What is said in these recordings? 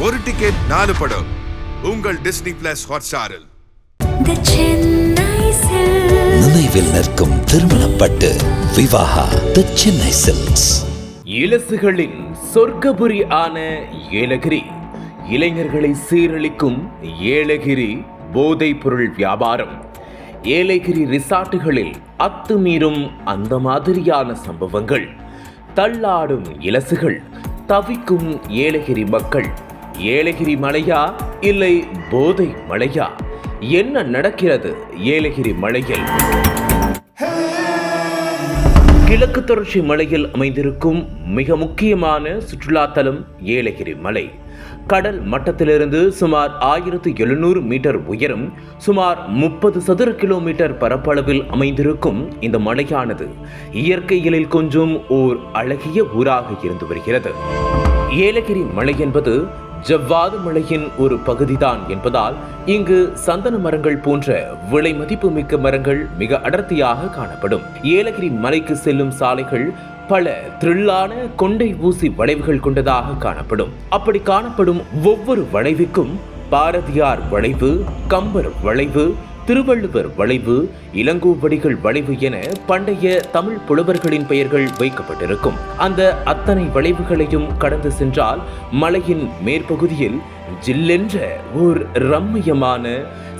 ஒரு டிக்கெட் நாலு படம். உங்கள் டிஸ்னி பிளஸ் ஹாட்ஸ்டாரில் The Chennai Silks. நினைவில் நிற்கும் திருமணப்பட்டு விவாகா தி சென்னை சில்க்ஸ் இலசுகளின் சொர்க்கபுரி ஆன ஏலகிரி. இளைஞர்களை சீரழிக்கும் ஏலகிரி போதைப் பொருள் வியாபாரம். ஏலகிரி ரிசார்ட்டுகளில் அத்துமீறும் அந்த மாதிரியான சம்பவங்கள். தள்ளாடும் இலசுகள் தவிக்கும் ஏலகிரி மக்கள். ஏலகிரி மலையா இல்லை போதை மலையா? என்ன நடக்கிறது ஏலகிரி மலையில்? கிழக்கு தொடர்ச்சி மலையில் அமைந்திருக்கும் மிக முக்கியமான சுற்றுலாத்தலம் ஏலகிரி மலை. கடல் மட்டத்திலிருந்து சுமார் ஆயிரத்து எழுநூறு மீட்டர் உயரம் சுமார் முப்பது சதுர கிலோமீட்டர் பரப்பளவில் அமைந்திருக்கும் இந்த மலையானது இயற்கையிலில் கொஞ்சம் ஓர் அழகிய ஊராக இருந்து வருகிறது. ஏலகிரி மலை என்பது ஜவ்வாது மலையின் ஒரு பகுதிதான் என்பதால் இங்கு சந்தன மரங்கள் போன்ற விலை மதிப்பு மிக்க மரங்கள் மிக அடர்த்தியாக காணப்படும். ஏலகிரி மலைக்கு செல்லும் சாலைகள் பல த்ரில்லான கொண்டை ஊசி வளைவுகள் கொண்டதாக காணப்படும். அப்படி காணப்படும் ஒவ்வொரு வளைவுக்கும் பாரதியார் வளைவு கம்பர் வளைவு திருவள்ளுவர் வளைவு இளங்கோவடிகள் வளைவு என பண்டைய தமிழ் புலவர்களின் பெயர்கள் வைக்கப்பட்டிருக்கும். அந்த அத்தனை வளைவுகளையும் கடந்து சென்றால் மலையின் மேற்பகுதியில் ஜில்லென்ற ஓர் ரம்மியமான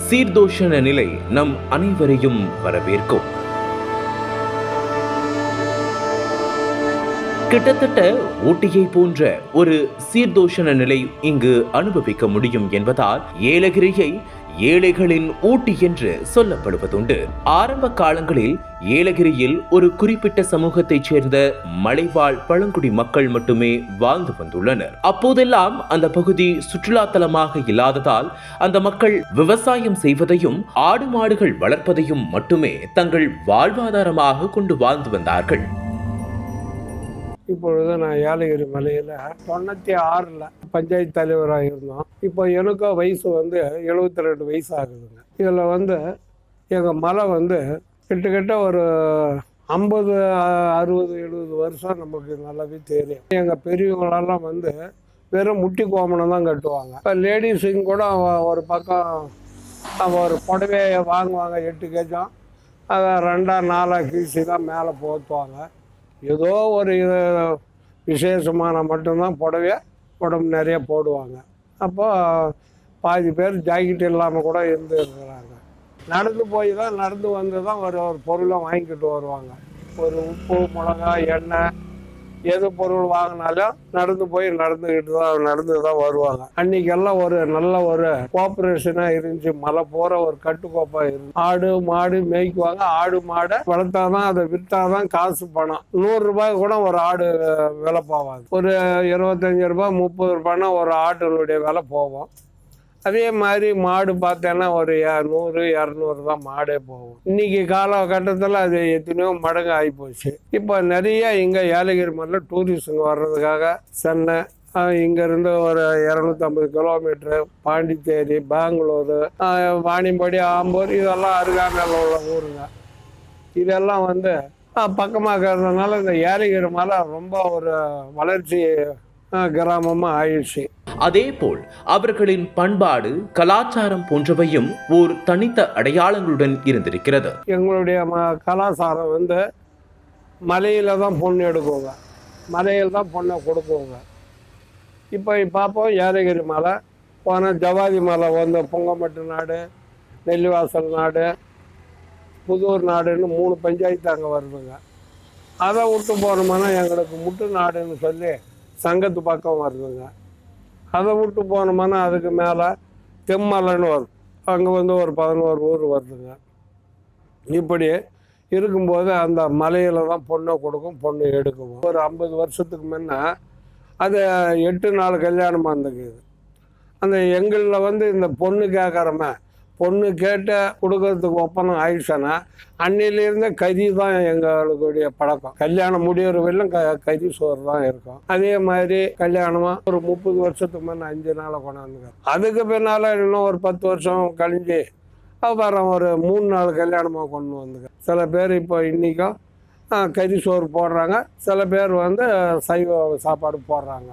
சீர்தோஷண நிலை நம் அனைவரையும் வரவேற்கும். கிட்டத்தட்ட ஊட்டியை போன்ற ஒரு சீர்தோஷண நிலை இங்கு அனுபவிக்க முடியும் என்பதால் ஏலகிரியை ஏழைகளின் ஊட்டி என்று சொல்லப்படுவதுண்டு. ஆரம்ப காலங்களில் ஏலகிரியில் ஒரு குறிப்பிட்ட சமூகத்தைச் சேர்ந்த மலைவாழ் பழங்குடி மக்கள் மட்டுமே வாழ்ந்து வந்துள்ளனர். அப்போதெல்லாம் அந்த பகுதி சுற்றுலா தலமாக இல்லாததால் அந்த மக்கள் விவசாயம் செய்வதையும் ஆடு மாடுகள் வளர்ப்பதையும் மட்டுமே தங்கள் வாழ்வாதாரமாக கொண்டு வாழ்ந்து வந்தார்கள். இப்பொழுது நான் ஏலகிரி மலையில் தொண்ணூற்றி ஆறில் பஞ்சாயத்து தலைவராக இருந்தோம் இப்போ எனக்கும் வயசு வந்து எழுபத்தி ரெண்டு வயசு ஆகுதுங்க இதில் வந்து எங்கள் மலை வந்து கிட்டத்தட்ட ஒரு ஐம்பது அறுபது எழுபது வருஷம் நமக்கு நல்லாவே தெரியும். எங்கள் பெரியவங்களெல்லாம் வந்து வெறும் முட்டி கோமணம் தான் கட்டுவாங்க. இப்போ லேடிஸுங்க கூட ஒரு பக்கம் ஒரு புடவையை வாங்குவாங்க எட்டு கேஜம். அதை ரெண்டா நாலாக கீசி தான் மேலே போத்துவாங்க ஏதோ ஒரு இது விசேஷமான மட்டும்தான் புடவைய உடம்பு நிறைய போடுவாங்க. அப்போ பாதி பேர் ஜாக்கெட் இல்லாமல் கூட இருந்து இருக்கிறாங்க. நடந்து போய் தான் நடந்து வந்து தான் ஒரு ஒரு பொருளை வாங்கிக்கிட்டு வருவாங்க. ஒரு உப்பு மிளகா எண்ணெய் எது பொருள் வாங்கினாலும் நடந்து போய் நடந்துக்கிட்டு தான் நடந்து தான் வருவாங்க. அன்னைக்கெல்லாம் ஒரு நல்ல ஒரு கோஆப்ரேஷனாக இருந்துச்சு. மலை போகிற ஒரு கட்டுக்கோப்பா இருந்து. ஆடு மாடு மேய்க்குவாங்க. ஆடு மாடை வளர்த்தாதான் அதை விற்றாதான் காசு பணம். நூறு ரூபாய் கூட ஒரு ஆடு விலை போவாங்க ஒரு இருபத்தஞ்சு ரூபாய் முப்பது ரூபாய்னா ஒரு ஆட்டினுடைய விலை போவோம் அதே மாதிரி மாடு பார்த்தேன்னா ஒரு நூறு இரநூறு தான் மாடே போகும். இன்னைக்கு காலகட்டத்தில் அது எத்தனையோ மடங்கு ஆகிப்போச்சு இப்போ நிறைய இங்கே ஏலகிரி மலையில் டூரிஸ்ட்டுங்க வர்றதுக்காக சென்னை இங்கேருந்து ஒரு இரநூத்தம்பது கிலோமீட்ரு பாண்டிச்சேரி பெங்களூரு அஹ், வாணியம்பாடி ஆம்பூர் இதெல்லாம் அருகாமையில் உள்ள ஊருங்க. இதெல்லாம் வந்து பக்கமாக இருக்கிறதுனால இந்த ஏலகிரி மலை ரொம்ப ஒரு வளர்ச்சி கிராமமாக ஆயிடுச்சு. அதேபோல் அவர்களின் பண்பாடு கலாச்சாரம் போன்றவையும் ஓர் தனித்த அடையாளங்களுடன் இருந்திருக்கிறது. எங்களுடைய ம கலாச்சாரம் வந்து மலையில் தான் பொண்ணு எடுக்குவோங்க மலையில் தான் பொண்ணை கொடுக்குவோங்க இப்போ பார்ப்போம் ஏலகிரி மலை. போனால் ஜவாதி மலை வந்து பொங்கமட்டு நாடு நெல்லிவாசல் நாடு புதூர் நாடுன்னு மூணு பஞ்சாயத்து அங்கே வருதுங்க. அதை விட்டு போனோம்னா எங்களுக்கு முட்டு நாடுன்னு சொல்லி சங்கத்து பக்கம் வருதுங்க. அதை விட்டு போனோம்னா அதுக்கு மேலே தெம்மலைன்னு வரும் அங்கே வந்து ஒரு பதினோரு ஊர் வருதுங்க. இப்படி இருக்கும்போது அந்த மலையில் தான் பொண்ணை கொடுக்கும் பொண்ணு எடுக்கும் ஒரு ஐம்பது வருஷத்துக்கு முன்ன அது எட்டு நாள் கல்யாணமாக இருந்துக்குது. அந்த எங்களில் வந்து இந்த பொண்ணு கேட்குறமே பொண்ணு கேட்டு கொடுக்கறதுக்கு ஒப்பந்தம் ஆயிடுச்சுன்னா அன்னையிலேருந்தே கறி தான் எங்களுடைய பழக்கம். கல்யாணம் முடிகிற வரையிலும் க கறி சோறு தான் இருக்கும். அதே மாதிரி கல்யாணமாக ஒரு முப்பது வருஷத்துக்கு முன்னே அஞ்சு நாளை கொண்டாந்துங்க அதுக்கு பின்னால் இன்னும் ஒரு பத்து வருஷம் கழிஞ்சு அப்புறம் ஒரு மூணு நாள் கல்யாணமாக கொண்டு வந்துங்க சில பேர் இப்போ இன்றைக்கும் கறி சோறு போடுறாங்க. சில பேர் வந்து சைவ சாப்பாடு போடுறாங்க.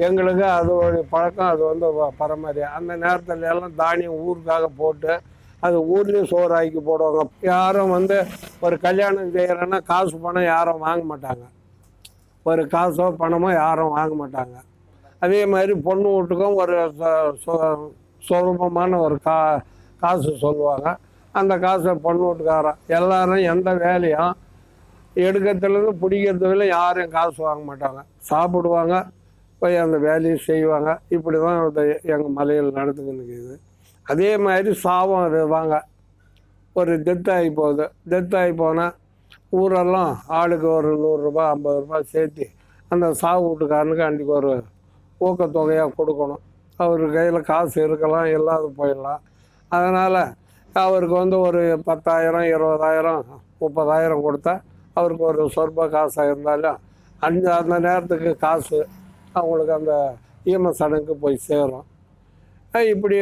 எங்களுக்கு அது பழக்கம் அது வந்து வ- பரமாரி அந்த நேரத்துல எல்லாம் தானியம் ஊருக்காக போட்டு அது ஊர்லேயும் சோறு ஆக்கி போடுவாங்க. யாரும் வந்து ஒரு கல்யாணம் செய்கிறேன்னா காசு பணம் யாரும் வாங்க மாட்டாங்க. ஒரு காசோ பணமோ யாரும் வாங்க மாட்டாங்க. அதே மாதிரி பொண்ணு வீட்டுக்கும் ஒரு ச- சு- சுலபமான ஒரு கா காசு சொல்லுவாங்க. அந்த காசை பொண்ணு வீட்டுக்காரன் எல்லாரும் எந்த வேலையும் எடுக்கிறதுலேருந்து பிடிக்கிறதுல யாரும் காசு வாங்க மாட்டாங்க. சாப்பிடுவாங்க போய் அந்த வேலையை செய்வாங்க. இப்படி தான் எங்கள் மலையில் நடந்துக்கின்னு இருக்குது. அதே மாதிரி சாபம் வருவாங்க ஒரு டெத் ஆகி போகுது. டெத் ஆகி போனால் ஊரெல்லாம் ஆளுக்கு ஒரு நூறுரூபா ஐம்பது ரூபாய் சேர்த்து அந்த சாவு வீட்டுக்காரனுக்கு அன்றைக்கி ஒரு ஊக்கத்தொகையாக கொடுக்கணும். அவர் கையில் காசு இருக்கலாம் இல்லாத போயிடலாம். அதனால் அவருக்கு வந்து ஒரு பத்தாயிரம் இருபதாயிரம் முப்பதாயிரம் கொடுத்தா அவருக்கு ஒரு சொற்ப காசாக இருந்தாலும் அந்த அந்த நேரத்துக்கு காசு அவங்களுக்கு அந்த ஈம சடங்கு போய் சேரும். இப்படி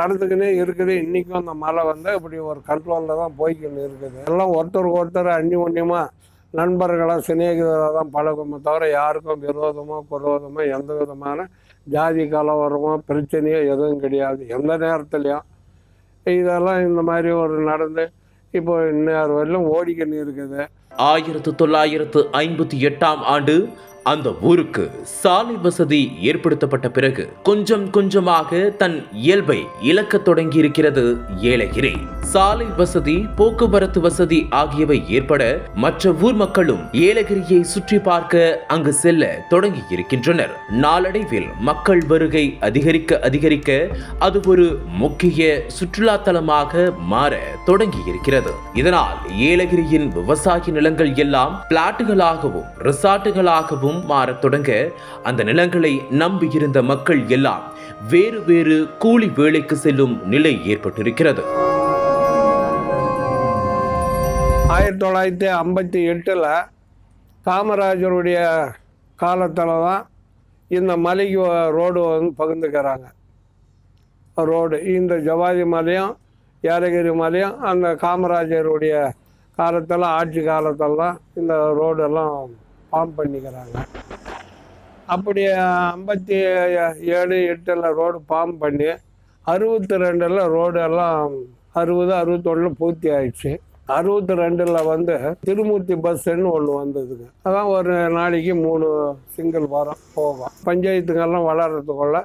நடந்துக்கினே இருக்குது. இன்றைக்கும் அந்த மழை வந்து இப்படி ஒரு கண்ட்ரோலில் தான் போய்க்கின்னு இருக்குது. எல்லாம் ஒருத்தருக்கு ஒருத்தர் அந்நியோன்யமாக நண்பர்களாக சிநேகிதராக தான் பழகுமே தவிர யாருக்கும் விரோதமோ குரோதமோ எந்த விதமான ஜாதி கலவரமோ பிரச்சனையோ எதுவும் கிடையாது. எந்த நேரத்துலையும். இதெல்லாம் இந்த மாதிரி ஒரு நடந்து இப்போ இன்னொரு வரையிலும் ஓடிக்கின்னு இருக்குது. ஆயிரத்து தொள்ளாயிரத்து ஐம்பத்தி எட்டாம் ஆண்டு அந்த ஊருக்கு சாலை வசதி ஏற்படுத்தப்பட்ட பிறகு கொஞ்சம் கொஞ்சமாக தன் இயல்பை இழக்க தொடங்கி இருக்கிறது ஏலகிரி. சாலை வசதி போக்குவரத்து வசதி ஆகியவை ஏற்பட மற்ற ஊர் மக்களும் ஏலகிரியை சுற்றி பார்க்க அங்கு செல்ல தொடங்கி இருக்கின்றனர் நாளடைவில் மக்கள் வருகை அதிகரிக்க அதிகரிக்க அது ஒரு முக்கிய சுற்றுலா தலமாக மாற தொடங்கி இருக்கிறது இதனால் ஏலகிரியின் விவசாய நிலங்கள் எல்லாம் பிளாட்டுகளாகவும் ரிசார்ட்டுகளாகவும் மாறத் தொடங்க அந்த நிலங்களை நம்பியிருந்த மக்கள் எல்லாம் வேறு வேறு கூலி வேலைக்கு செல்லும் நிலை ஏற்பட்டிருக்கிறது. ஆயிரத்தி தொள்ளாயிரத்தி ஐம்பத்தி எட்டில் காமராஜருடைய காலத்தில் தான் இந்த மலைக்கு ரோடு வந்து பகிர்ந்துக்கிறாங்க. ரோடு இந்த ஜவாதி மலையும் ஏலகிரி மலையும் அந்த காமராஜருடைய காலத்தில் ஆட்சி காலத்தில் தான் இந்த ரோடெல்லாம் ஃபார்ம் பண்ணிக்கிறாங்க. அப்படி ஐம்பத்தி ஏழு எட்டில் ரோடு ஃபார்ம் பண்ணி அறுபத்தி ரெண்டில் ரோடெல்லாம் அறுபது அறுபத்தொன்னு பூர்த்தி ஆயிடுச்சு. அறுபத்தி ரெண்டில் வந்து திருமூர்த்தி பஸ்ஸுன்னு ஒன்று வந்ததுங்க. அதான் ஒரு நாளைக்கு மூணு சிங்கிள் வாரம் போவோம். பஞ்சாயத்துங்கெல்லாம் வளர்கிறதுக்குள்ள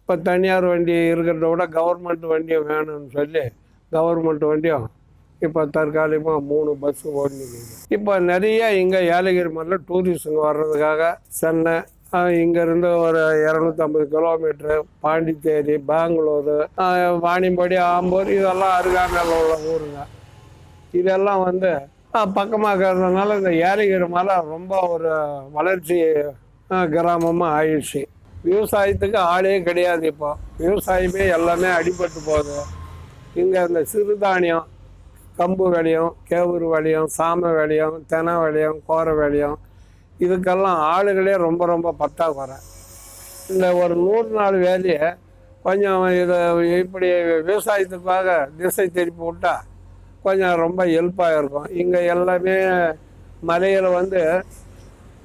இப்போ தனியார் வண்டி இருக்கிறத விட கவர்மெண்ட் வண்டியும் வேணும்னு சொல்லி கவர்மெண்ட் வண்டியும் இப்போ தற்காலிகமாக மூணு பஸ் ஓடினுக்குது இப்போ நிறைய இங்கே ஏலகிரி மலையில் டூரிஸ்ட்டுங்க வர்றதுக்காக சென்னை இங்கேருந்து ஒரு இரநூத்தம்பது கிலோமீட்ரு பாண்டிச்சேரி பெங்களூரு வாணிம்படி ஆம்பூர் இதெல்லாம் அருகாமையில் உள்ள ஊருங்க. இதெல்லாம் வந்து பக்கமாக இருக்கிறதுனால இந்த ஏலகிரி மலை ரொம்ப ஒரு வளர்ச்சி கிராமமாக ஆயிடுச்சு. விவசாயத்துக்கு ஆளே கிடையாது இப்போ. விவசாயமே எல்லாமே அடிபட்டு போகுது. இங்கே இந்த சிறுதானியம் கம்பு விளையும் கேவுரு வளையம் சாம வளையம் தென வளையம் கோரை வளையம். இதுக்கெல்லாம் ஆளுகளே ரொம்ப ரொம்ப பற்றாக்குறை. இந்த ஒரு நூறு நாள் வேலையை கொஞ்சம் இதை இப்படி விவசாயத்துக்காக திசை திருப்பி விட்டா கொஞ்சம் ரொம்ப ஹெல்ப்பாக இருக்கும். இங்கே எல்லாமே மலையில் வந்து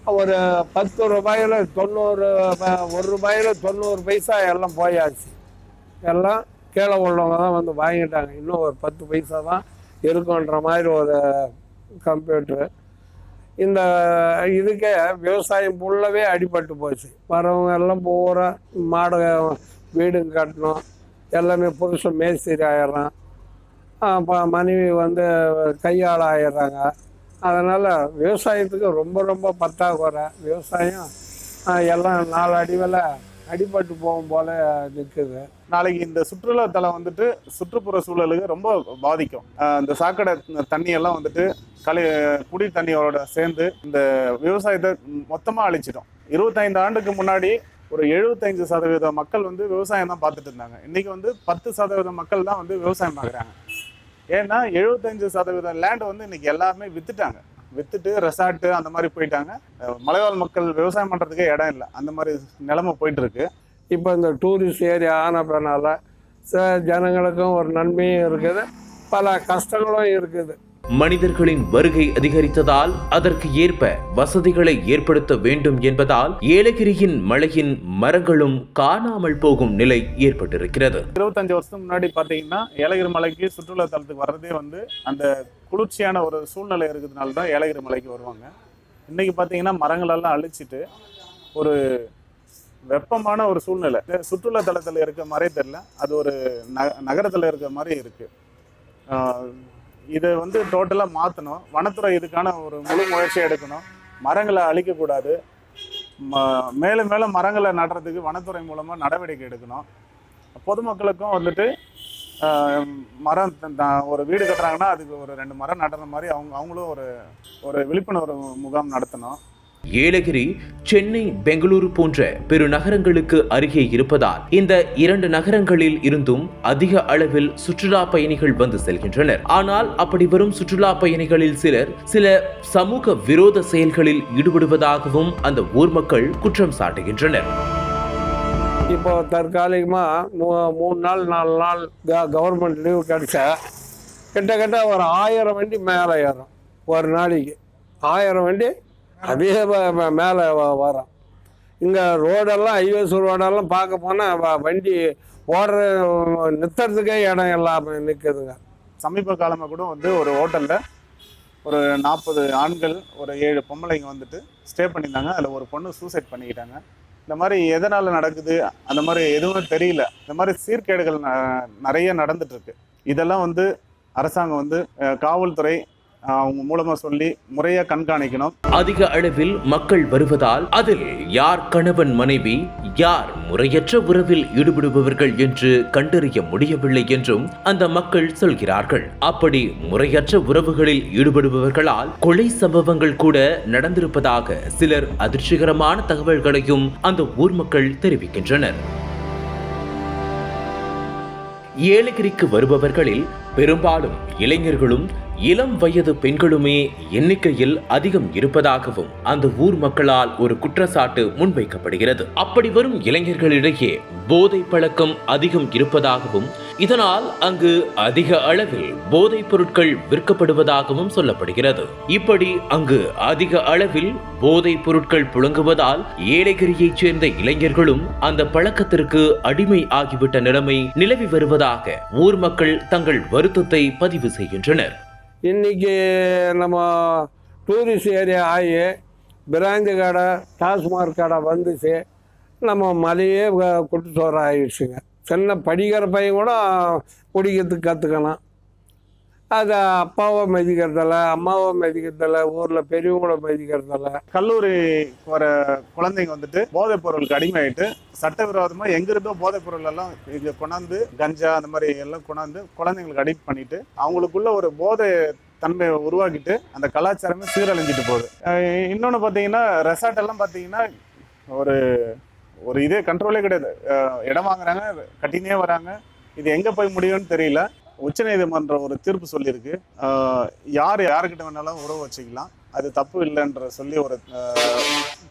ஒரு பத்து ரூபாயில் தொண்ணூறு ப- ஒரு ரூபாயில் தொண்ணூறு பைசா எல்லாம் போயாச்சு. எல்லாம் கீழே உள்ளவங்க தான் வந்து வாங்கிட்டாங்க. இன்னும் ஒரு பத்து பைசா தான் இருக்குன்ற மாதிரி ஒரு கம்ப்யூட்ரு இந்த இதுக்கே விவசாயம் ஃபுல்லாகவே அடிபட்டு போச்சு. வரவங்க எல்லாம் பூரா மாடு வீடுங்க கட்டணும். எல்லாமே புருஷன் மேஸ்திரி ஆயிடுறான். அப்போ மனைவி வந்து கையாள் ஆயிடுறாங்க. அதனால் விவசாயத்துக்கு ரொம்ப ரொம்ப பற்றாக்குறை. விவசாயம் எல்லாம் நாலு அடிவில் அடிபட்டு போகும் போல நிற்குது நாளைக்கு இந்த சுற்றுலாத்தலம் வந்துட்டு சுற்றுப்புற சூழலுக்கு ரொம்ப பாதிக்கும். இந்த சாக்கடை தண்ணியெல்லாம் வந்துட்டு கழி குடி தண்ணியோட சேர்ந்து இந்த விவசாயத்தை மொத்தமாக அழிச்சிடும். இருபத்தைந்து ஆண்டுக்கு முன்னாடி ஒரு எழுபத்தஞ்சு சதவீத மக்கள் வந்து விவசாயம் தான் பார்த்துட்டு இருந்தாங்க. இன்றைக்கி வந்து பத்து சதவீத மக்கள் தான் வந்து விவசாயம் பார்க்குறாங்க. ஏன்னா எழுபத்தஞ்சு சதவீதம் லேண்ட் வந்து இன்றைக்கி எல்லாருமே விற்றுட்டாங்க வித்துட்டு ரெசார்ட்டு அந்த மாதிரி போயிட்டாங்க. மலைவாழ் மக்கள் விவசாயம் பண்ணுறதுக்கே இடம் இல்லை. அந்த மாதிரி நிலைமை போயிட்டு இருக்கு இப்போ இந்த டூரிஸ்ட் ஏரியா ஆனப்பனால ச ஜனங்களுக்கும் ஒரு நன்மையும் இருக்குது. பல கஷ்டங்களும் இருக்குது. மனிதர்களின் வருகை அதிகரித்ததால் அதற்கு ஏற்ப வசதிகளை ஏற்படுத்த வேண்டும் என்பதால் ஏலகிரியின் மலையின் மரங்களும் காணாமல் போகும் நிலை ஏற்பட்டிருக்கிறது. இருபத்தஞ்சு வருஷத்துக்கு முன்னாடி பார்த்தீங்கன்னா ஏலகிரி மலைக்கு சுற்றுலா தலத்துக்கு வர்றதே வந்து அந்த குளிர்ச்சியான ஒரு சூழ்நிலை இருக்கிறதுனால தான் ஏலகிரி மலைக்கு வருவாங்க. இன்றைக்கி பார்த்தீங்கன்னா மரங்களெல்லாம் அழிச்சிட்டு ஒரு வெப்பமான ஒரு சூழ்நிலை. சுற்றுலா தலத்தில் இருக்க மாதிரி தெரில அது ஒரு ந நகரத்தில் இருக்க மாதிரி இருக்குது இதை வந்து டோட்டலாக மாற்றணும் வனத்துறை இதுக்கான ஒரு முழு முயற்சி எடுக்கணும். மரங்களை அழிக்கக்கூடாது ம- மேலும் மேலும் மரங்களை நடுறதுக்கு வனத்துறை மூலமாக நடவடிக்கை எடுக்கணும். பொதுமக்களுக்கும் வந்துட்டு மரம் ஒரு வீடு கட்டுறாங்கன்னா அதுக்கு ஒரு ரெண்டு மரம் நடுற மாதிரி அவங்க அவங்களும் ஒரு ஒரு விழிப்புணர்வு முகாம் நடத்தணும். ஏலகிரி சென்னை பெங்களூரு போன்ற பெருநகரங்களுக்கு அருகே இருப்பதால் இந்த இரண்டு நகரங்களில் இருந்தும் அதிக அளவில் சுற்றுலா பயணிகள் வந்து செல்கின்றனர். ஆனால் அப்படி வரும் சுற்றுலா பயணிகளில் சிலர் சில சமூக விரோத செயல்களில் ஈடுபடுவதாகவும் அந்த ஊர் மக்கள் குற்றம் சாட்டுகின்றனர். இப்போ தற்காலிகமாக மூ மூணு நாள் நாலு நாள் க கவர்மெண்ட் லீவு கிடைச்சா கிட்டத்தட்ட ஒரு ஆயிரம் வண்டி மேலே ஏறும் ஒரு நாளைக்கு. ஆயிரம் வண்டி அப்படியே மேலே வரும். இங்கே ரோடெல்லாம் ஹைவேஸ் ரோடெல்லாம் பார்க்க போனால் வண்டி ஓடுற நிறுத்துறதுக்கே இடம் எல்லாமே நிற்குதுங்க சமீப காலமாக கூட வந்து ஒரு ஹோட்டலில் ஒரு நாற்பது ஆண்கள் ஒரு ஏழு பொம்பளைங்க வந்துட்டு ஸ்டே பண்ணியிருந்தாங்க. அதில் ஒரு பொண்ணு சூசைட் பண்ணிக்கிட்டாங்க. இந்த மாதிரி எதனால் நடக்குது? அந்த மாதிரி எதுவும் தெரியல. இந்த மாதிரி சீர்கேடுகள் ந- நிறைய நடந்துட்டு இருக்கு. இதெல்லாம் வந்து அரசாங்கம் வந்து காவல்துறை அவங்க மூலமா சொல்லி முறையாக கண்காணிக்கணும். அதிக அளவில் மக்கள் வருவதால் அதில் யார் கணவன் மனைவி யார் முறையற்ற உறவில் ஈடுபடுபவர்கள் என்று கண்டறிய முடியவில்லை என்றும் அந்த மக்கள் சொல்கிறார்கள். அப்படி முறையற்ற உறவுகளில் ஈடுபடுபவர்களால் கொலை சம்பவங்கள் கூட நடந்திருப்பதாக சிலர் அதிர்ச்சிகரமான தகவல்களையும் அந்த ஊர் மக்கள் தெரிவிக்கின்றனர். ஏலகிரிக்கு வருபவர்களில் பெரும்பாலும் இளைஞர்களும் இளம் வயது பெண்களுமே எண்ணிக்கையில் அதிகம் இருப்பதாகவும் அந்த ஊர் மக்களால் ஒரு குற்றச்சாட்டு முன்வைக்கப்படுகிறது. அப்படி வரும் இளைஞர்களிடையே போதை பழக்கம் அதிகம் இருப்பதாகவும் இதனால் அங்கு அதிக அளவில் போதைப் பொருட்கள் விற்கப்படுவதாகவும் சொல்லப்படுகிறது. இப்படி அங்கு அதிக அளவில் போதைப் பொருட்கள் புழங்குவதால் ஏலகிரியைச் சேர்ந்த இளைஞர்களும் அந்த பழக்கத்திற்கு அடிமை ஆகிவிட்ட நிலைமை நிலவி வருவதாக ஊர் மக்கள் தங்கள் வருத்தத்தை பதிவு செய்கின்றனர். இன்றைக்கி நம்ம டூரிஸ்ட் ஏரியா ஆகி பிராஞ்சு கடை டாஸ்மாக் கடை வந்துச்சு. நம்ம மலையே வ- வர ஆயிடுச்சுங்க. சின்ன படிக்கிற பையன் கூட குடிக்கிறதுக்கு கற்றுக்கணும் அதை அப்பாவை மதிக்கிறதில்ல அம்மாவை மதிக்கிறதில்ல ஊரில் பெரியவங்கள மதிக்கிறதில்ல கல்லூரி வர குழந்தைங்க வந்துட்டு போதைப் பொருளுக்கு அடிமையாயிட்டு சட்டவிரோதமா எங்கிருந்தோ போதைப் பொருள் எல்லாம் இங்க கொண்டாந்து கஞ்சா அந்த மாதிரி எல்லாம் கொண்டாந்து குழந்தைங்களுக்கு அடிக்ட் பண்ணிட்டு அவங்களுக்குள்ள ஒரு போதை தன்மையை உருவாக்கிட்டு அந்த கலாச்சாரமே சீரழிஞ்சிட்டு போகுது. இன்னொன்று இன்னொன்னு பார்த்தீங்கன்னா ரெசார்ட் எல்லாம் பார்த்தீங்கன்னா ஒரு ஒரு இதே கண்ட்ரோலே கிடையாது. இடம் வாங்குறாங்க கட்டினே வராங்க. இது எங்க போய் முடியும்னு தெரியல. உச்சநீதிமன்றம் ஒரு தீர்ப்பு சொல்லியிருக்கு. யார் யாருக்கிட்ட வேணாலும் உறவு வச்சுக்கலாம். அது தப்பு இல்லைன்ற சொல்லி ஒரு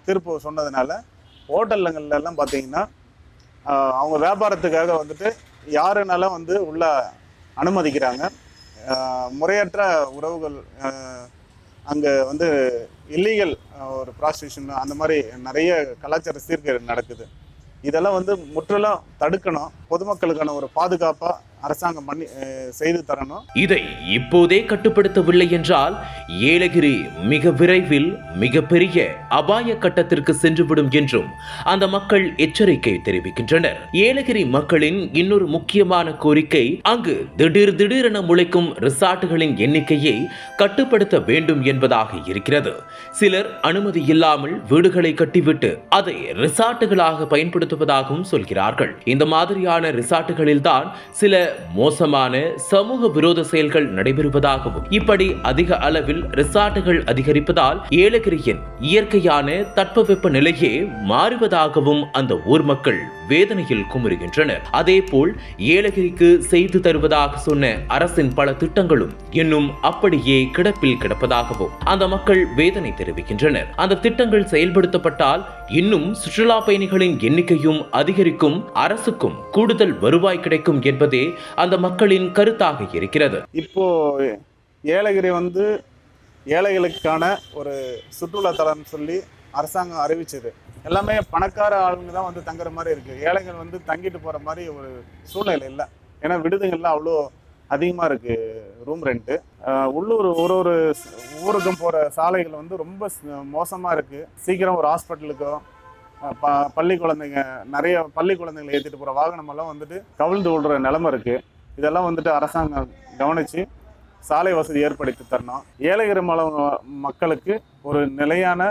தீர்ப்பு சொன்னதுனால ஹோட்டல்லுங்கள்ல எல்லாம் பார்த்தீங்கன்னா அவங்க வியாபாரத்துக்காக வந்துட்டு யாருனாலும் வந்து உள்ள அனுமதிக்கிறாங்க. முறையற்ற உறவுகள் அங்கே வந்து இல்லீகல் ஒரு ப்ராஸ்டியூஷன் அந்த மாதிரி நிறைய கலாச்சார சீர்கேடு நடக்குது. இதெல்லாம் வந்து முற்றிலும் தடுக்கணும். பொதுமக்களுக்கான ஒரு பாதுகாப்பாக அரசாங்கம் பண்ணி செய்து தரணும். இதை இப்போதே கட்டுப்படுத்தவில்லை என்றால் ஏலகிரி மிக விரைவில் மிகப்பெரிய அபாய கட்டத்திற்கு சென்றுவிடும் என்றும் அந்த மக்கள் எச்சரிக்கை தெரிவிக்கின்றனர். ஏலகிரி மக்களின் இன்னொரு முக்கியமான கோரிக்கை அங்கு திடீர் திடீரென முளைக்கும் ரிசார்ட்டுகளின் எண்ணிக்கையை கட்டுப்படுத்த வேண்டும் என்பதாக இருக்கிறது. சிலர் அனுமதி இல்லாமல் வீடுகளை கட்டிவிட்டு அதை ரிசார்ட்டுகளாக பயன்படுத்துவதாகவும் சொல்கிறார்கள். இந்த மாதிரியான ரிசார்ட்டுகளில்தான் சில மோசமான சமூக விரோத செயல்கள் நடைபெறுவதாகவும் இப்படி அதிக அளவில் ரிசார்ட்டுகள் அதிகரிப்பதால் ஏலகிரியின் இயற்கையான தட்பவெப்ப நிலையே மாறுவதாகவும் அந்த ஊர் மக்கள் வேதனையில் குமுறுகின்றனர். அதேபோல் ஏலகிரிக்கு செய்து தருவதாக சொன்ன அரசின் பல திட்டங்களும் இன்னும் அப்படியே கிடப்பில் கிடப்பதாகவும் அந்த மக்கள் வேதனை தெரிவிக்கின்றனர். அந்த திட்டங்கள் செயல்படுத்தப்பட்டால் இன்னும் சுற்றுலா பயணிகளின் எண்ணிக்கையும் அதிகரிக்கும் அரசுக்கும் கூடுதல் வருவாய் கிடைக்கும் என்பதே அந்த மக்களின் கருத்தாக இருக்கிறது. இப்போ ஏலகிரி வந்து ஏழைகளுக்கான ஒரு சுற்றுலா சொல்லி அரசாங்கம் அறிவிச்சது. எல்லாமே பணக்கார ஆளுங்க தான் வந்து தங்குற மாதிரி இருக்கு. ஏழைகள் வந்து தங்கிட்டு போற மாதிரி ஒரு சூழ்நிலை இல்லை. ஏன்னா விடுதிகள்லாம் அவ்வளோ அதிகமாக இருக்கு ரூம் ரெண்ட்டு உள்ளூர் ஒரு ஒரு ஊருக்கும் போகிற சாலைகள் வந்து ரொம்ப மோசமாக மோசமா இருக்கு. சீக்கிரம் ஒரு ஹாஸ்பிட்டலுக்கோ ப பள்ளி குழந்தைங்க நிறைய பள்ளி குழந்தைங்களை ஏற்றிட்டு போகிற வாகனமெல்லாம் வந்துட்டு கவிழ்ந்து விடுற நிலமை இருக்குது இதெல்லாம் வந்துட்டு அரசாங்கம் கவனித்து சாலை வசதி ஏற்படுத்தி தரணும். ஏழைகிற மலை மக்களுக்கு ஒரு நிலையான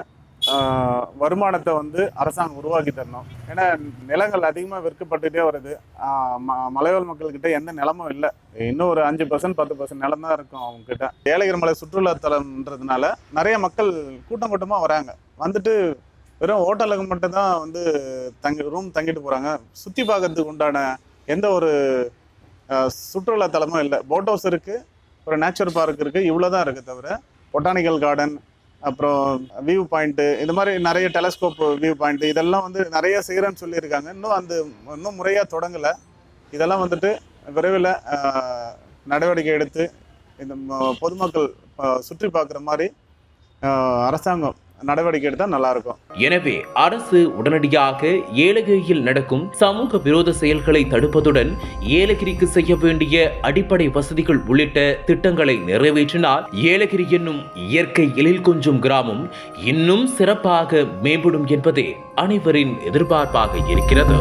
வருமானத்தை வந்து அரசாங்கம் உருவாக்கி தரணும். ஏன்னா நிலங்கள் அதிகமாக விற்கப்பட்டுகிட்டே வருது. ம- மலைவாழ் மக்கள்கிட்ட எந்த நிலமும் இல்லை. இன்னும் ஒரு அஞ்சு பர்சன்ட் பத்து பர்சன்ட் நிலம் தான் இருக்கும் அவங்க கிட்ட ஏலகிரி மலை சுற்றுலாத்தலம்ன்றதுனால நிறைய மக்கள் கூட்டம் கூட்டமாக வராங்க. வந்துட்டு வெறும் ஹோட்டலுக்கு மட்டும் தான் வந்து தங்கி ரூம் தங்கிட்டு போகிறாங்க சுற்றி பார்க்கறதுக்கு உண்டான எந்த ஒரு சுற்றுலாத்தலமும் இல்லை. போட் ஹவுஸ் இருக்குது ஒரு நேச்சர் பார்க் இருக்குது இவ்வளோ தான் இருக்குது தவிர பொட்டானிக்கல் கார்டன் அப்புறம் வியூ பாயிண்ட்டு இந்த மாதிரி நிறைய டெலஸ்கோப் வியூ பாயிண்ட் இதெல்லாம் வந்து நிறைய செய்கிறேன்னு சொல்லியிருக்காங்க. இன்னும் அந்த இன்னும் முறையாக தொடங்கலை. இதெல்லாம் வந்துட்டு விரைவில் நடவடிக்கை எடுத்து இந்த பொதுமக்கள் சுற்றி பார்க்குற மாதிரி அரசாங்கம் நடவடிக்கை எடுத்தால் நல்லாயிருக்கும் எனவே அரசு உடனடியாக ஏலகிரியில் நடக்கும் சமூக விரோத செயல்களை தடுப்பதுடன் ஏலகிரிக்கு செய்ய வேண்டிய அடிப்படை வசதிகள் உள்ளிட்ட திட்டங்களை நிறைவேற்றினால் ஏலகிரி என்னும் இயற்கை எழில் கொஞ்சும் கிராமம் இன்னும் சிறப்பாக மேம்படும் என்பதே அனைவரின் எதிர்பார்ப்பாக இருக்கிறது.